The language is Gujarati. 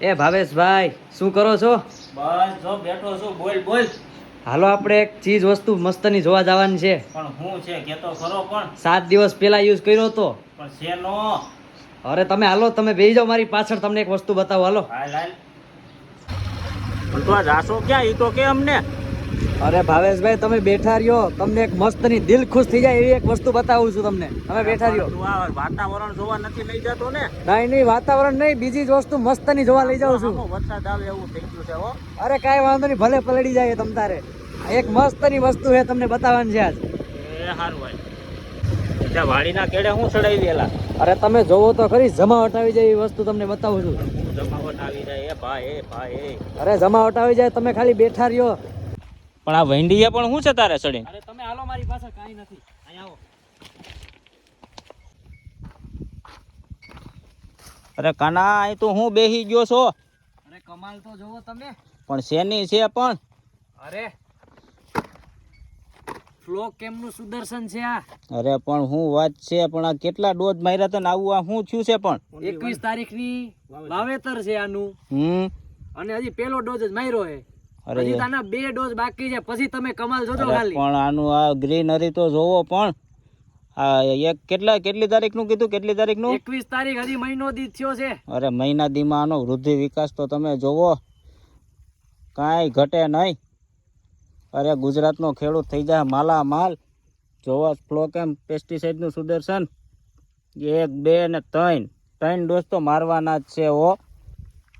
એ ભાવેશભાઈ શું કરો છો? બસ જો બેઠો છું. બોલ બોલ. હાલો આપણે એક ચીજ વસ્તુ મસ્તની જોવા જવાની છે. પણ હું છે કેતો ખરો પણ. સાત દિવસ પહેલા યુઝ કર્યો હતો. પણ શેનો અરે તમે હાલો તમે બેહી જાઓ મારી પાછળ તમને એક વસ્તુ બતાવો. હાલો. હાલ હાલ. પણ તો આ જાશો ક્યાં? ઈ તો કે અમને. અરે ભાવેશભાઈ તમે બેઠા રહ્યો. તમને એક મસ્તની દિલ ખુશ થઈ જાય એવી એક વસ્તુ બતાવું છું તમને. તમે બેઠા રહ્યો. વાતાવરણ જોવા નથી લઈ જતો ને? નહીં નહીં વાતાવરણ નહીં બીજી જ વસ્તુ મસ્તની જોવા લઈ જાઉં છું. વરસાદ આવે એવું થઈ ગયું છે હો. અરે કાંઈ વાંધો નહીં ભલે પલડી જાય તમ તારે. એક મસ્તની વસ્તુ છે તમને બતાવવાની છે આજ. એ સારું ભાઈ વાડીના કેડે હું ચડાવી દેલા અરે તમે જોવો તો ખરી જમાવટ આવી જાય એવી વસ્તુ તમને બતાવું છું. જમાવટ આવી જાય ભાઈ એ ભાઈ. અરે જમાવટ આવી જાય તમે ખાલી બેઠા રહ્યો. પણ આ વૈંડીએ પણ શું છે તારે સડી અરે તમે હાલો મારી પાસે કાઈ નથી. અહીંયા આવો. અરે કાના અહીં તો હું બેહી ગયો છો. અરે કમાલ તો જોવો તમે. પણ શેની છે પણ? અરે ફ્લો કેમનું સુદર્શન છે આ? અરે પણ હું વાત છે પણ આ કેટલા ડોઝ માર્યા તને આવું આ શું થયું છે પણ? એકવીસ તારીખની વાવેતર છે આનું. હમ? અને હજી પેલો ડોઝ જ માર્યો છે. અરે તાના બે ડોઝ બાકી છે પછી તમે કમાલ જોજો ખાલી. પણ આનું આ ગ્રીનરી તો જોવો પણ. આ એક કેટલા કેટલી તારીખનું કીધું? કેટલી તારીખનું? એકવીસ તારીખ હજી મહિનો દી થયો છે. અરે મહિના દીમાં આનો વૃદ્ધિ વિકાસ તો તમે જોવો. કાંઈ ઘટે નહીં. અરે ગુજરાતનો ખેડૂત થઈ જાય માલા માલ જોવો ફ્લોકેમ પેસ્ટિસાઇડનું સુદર્શન. એક બે ને ત્રણ. ત્રણ ડોઝ તો મારવાના જ છે હો.